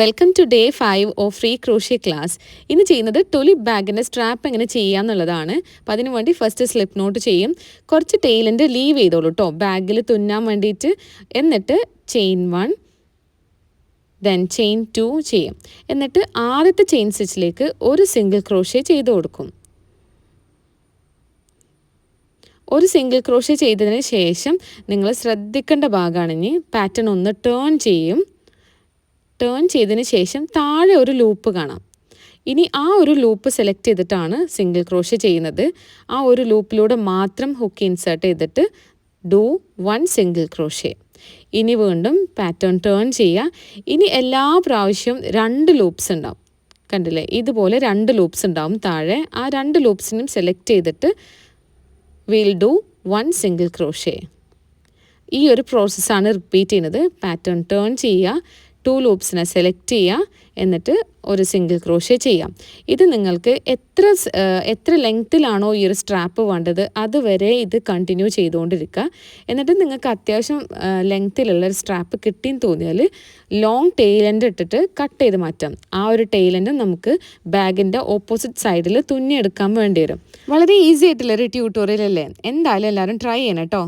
Welcome to day five of free crochet class ഇന്ന് ചെയ്യുന്നത് ടൊലിപ് ബാഗിന്റെ strap എങ്ങനെ ചെയ്യുക എന്നുള്ളതാണ്. അപ്പോൾ അതിന് വേണ്ടി ഫസ്റ്റ് സ്ലിപ്പ് നോട്ട് ചെയ്യും. കുറച്ച് ടെയിലിന്റെ ലീവ് ചെയ്തോളൂ കേട്ടോ ബാഗിൽ തുന്നാൻ വേണ്ടിയിട്ട്. എന്നിട്ട് chain one then chain two ചെയ്യും. എന്നിട്ട് ആദ്യത്തെ ചെയിൻ സ്റ്റിച്ചിലേക്ക് ഒരു സിംഗിൾ ക്രോഷ്യ ചെയ്ത് കൊടുക്കും. ഒരു സിംഗിൾ ക്രോഷ്യ ചെയ്തതിന് ശേഷം നിങ്ങൾ ശ്രദ്ധിക്കേണ്ട ഭാഗമാണ് ഇനി പാറ്റേൺ ഒന്ന് ടേൺ ചെയ്യും. ടേൺ ചെയ്തതിന് ശേഷം താഴെ ഒരു ലൂപ്പ് കാണാം. ഇനി ആ ഒരു ലൂപ്പ് സെലക്ട് ചെയ്തിട്ടാണ് സിംഗിൾ ക്രോഷ്യ ചെയ്യുന്നത്. ആ ഒരു ലൂപ്പിലൂടെ മാത്രം ഹുക്ക് ഇൻസേർട്ട് ചെയ്തിട്ട് ഡു വൺ സിംഗിൾ ക്രോഷ്യ ഇനി വീണ്ടും പാറ്റേൺ ടേൺ ചെയ്യുക. ഇനി എല്ലാ പ്രാവശ്യവും രണ്ട് ലൂപ്സ് ഉണ്ടാവും. കണ്ടില്ലേ? ഇതുപോലെ രണ്ട് ലൂപ്സ് ഉണ്ടാവും താഴെ. ആ രണ്ട് ലൂപ്സിനും സെലക്ട് ചെയ്തിട്ട് will do one single crochet ഈ ഒരു പ്രോസസ്സാണ് റിപ്പീറ്റ് ചെയ്യുന്നത്. പാറ്റേൺ ടേൺ ചെയ്യുക. ടു ലൂപ്സിനെ സെലക്ട് ചെയ്യുക എന്നിട്ട് ഒരു സിംഗിൾ ക്രോഷ്യ ചെയ്യാം. ഇത് നിങ്ങൾക്ക് എത്ര എത്ര ലെങ്ത്തിലാണോ ഈ ഒരു സ്ട്രാപ്പ് വേണ്ടത് അതുവരെ ഇത് കണ്ടിന്യൂ ചെയ്തുകൊണ്ടിരിക്കുക എന്നിട്ട് നിങ്ങൾക്ക് അത്യാവശ്യം ലെങ്ത്തിലുള്ള ഒരു സ്ട്രാപ്പ് കിട്ടിയെന്ന് തോന്നിയാൽ ലോങ് ടെയിലന്റ് ഇട്ടിട്ട് കട്ട് ചെയ്ത് മാറ്റാം. ആ ഒരു ടെയിലന്റ് നമുക്ക് ബാഗിന്റെ ഓപ്പോസിറ്റ് സൈഡിൽ തുന്നിയെടുക്കാൻ വേണ്ടി വരും. വളരെ ഈസി ആയിട്ടുള്ള ഒരു ട്യൂട്ടോറിയൽ അല്ലേ? എന്തായാലും എല്ലാവരും ട്രൈ ചെയ്യണം കേട്ടോ.